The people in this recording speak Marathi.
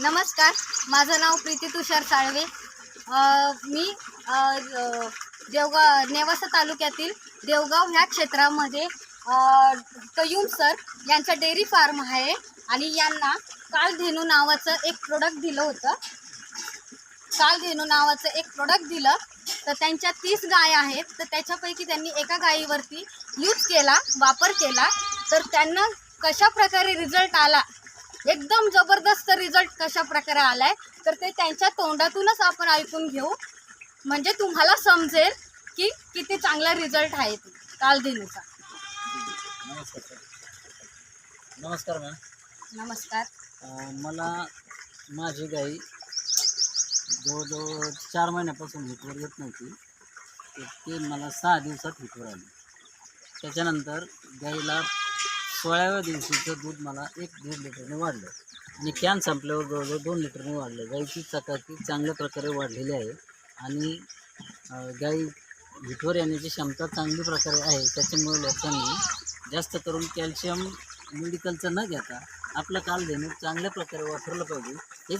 नमस्कार माझं नाव प्रीती तुषार साळवे. मी देवगाव नेवासा तालुक्यातील देवगाव ह्या क्षेत्रामध्ये कयूम सर यांचं डेअरी फार्म आहे आणि यांना कालधेनू नावाचं एक प्रोडक्ट दिलं होतं. कालधेनू नावाचं एक प्रोडक्ट दिलं. तर त्यांच्या तीस गाय आहेत. तर त्याच्यापैकी त्यांनी एका गायीवरती यूज केला वापर केला. तर त्यांना कशा प्रकारे रिझल्ट आला एकदम जबरदस्त रिझल्ट कशा प्रकारे आलाय तर ते त्यांच्या तोंडातूनच आपण ऐकून घेऊ. म्हणजे तुम्हाला समजेल की किती चांगला रिझल्ट आहे ते कालधेनूचा नमस्कार नमस्कार मॅम. नमस्कार. अं, मला माझी गाई जवळजवळ चार महिन्यापासून हिटवर येत नव्हती तर ते मला सहा दिवसात हिटवर आली. त्याच्यानंतर गाईला सोळाव्या दिवशीचं दूध मला एक दीड लिटरने वाढलं. आणि कॅन संपल्यावर जवळजवळ दोन लिटरने वाढलं. गाईची चकाकी चांगल्या प्रकारे वाढलेली आहे. आणि गाई विठवर येण्याची क्षमता चांगली प्रकारे आहे. त्याच्यामुळे लोकांनी जास्त करून कॅल्शियम मेडिकलचं न घेता आपलं काल देणं चांगल्या प्रकारे वापरलं पाहिजे. हे